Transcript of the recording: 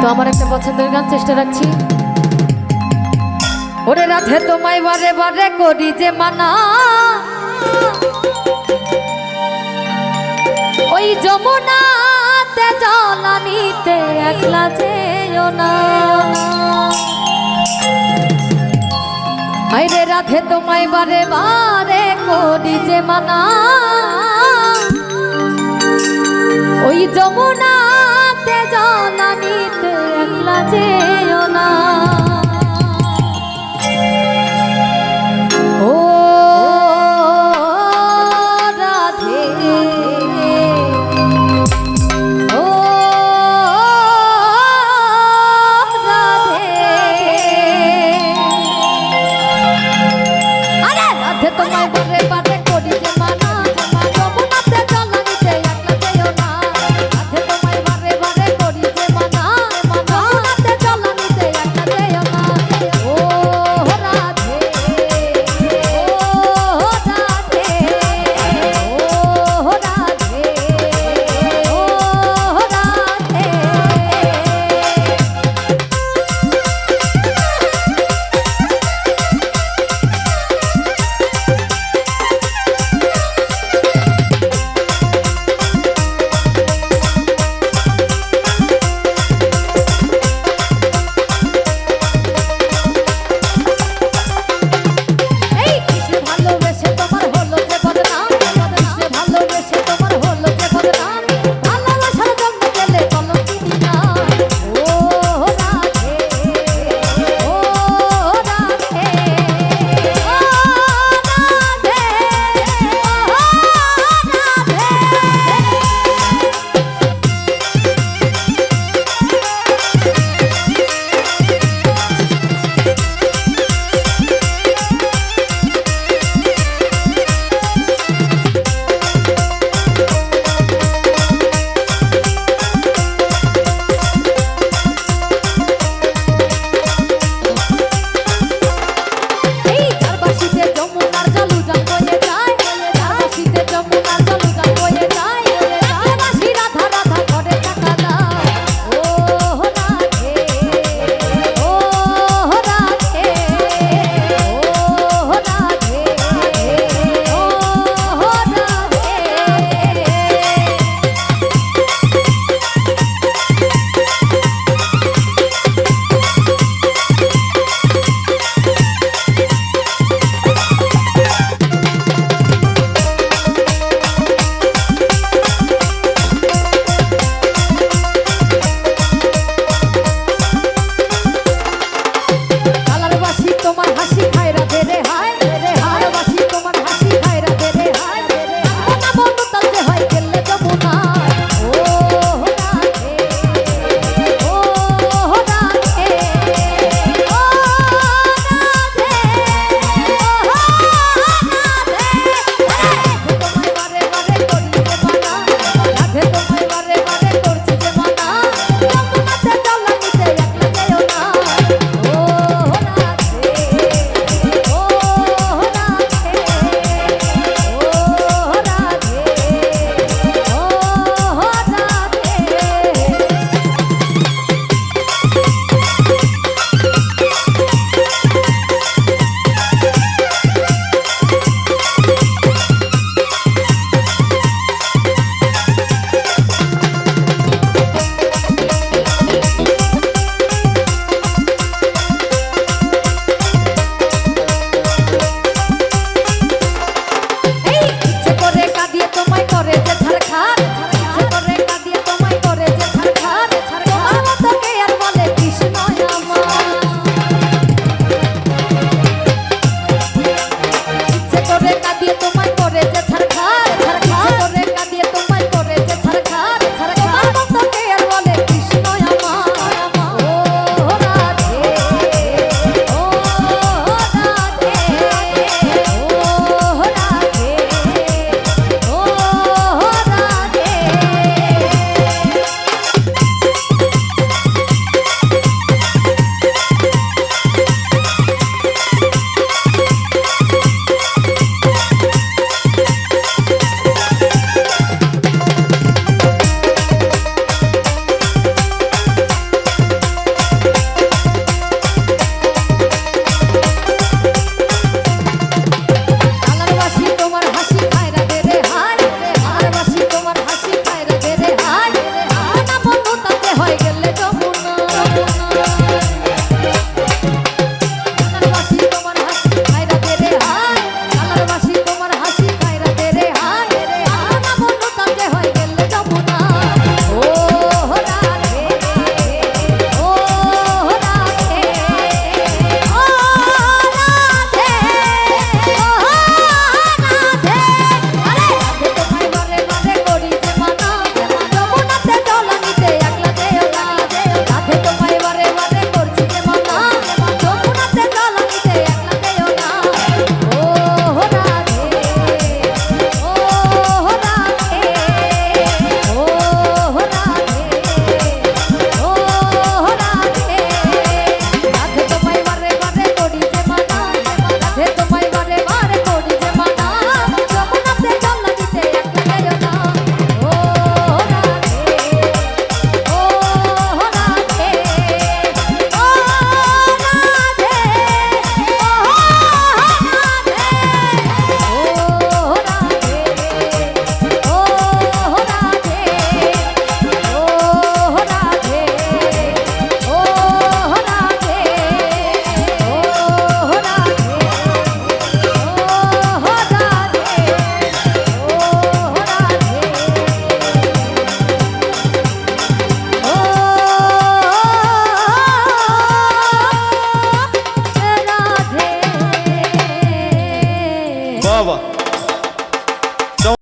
তো আমার একটা পছন্দের গান চেষ্টা রাখছি। ওরে রাধে, তোমায় বারে বারে করি যে মানা। ওই যমুনাতে জলানিতে একলা যেও না। আইরে রাধে, তোমায় বারে বারে করি যে মানা। ওই যমুনাতে জলানিতে একলা যেও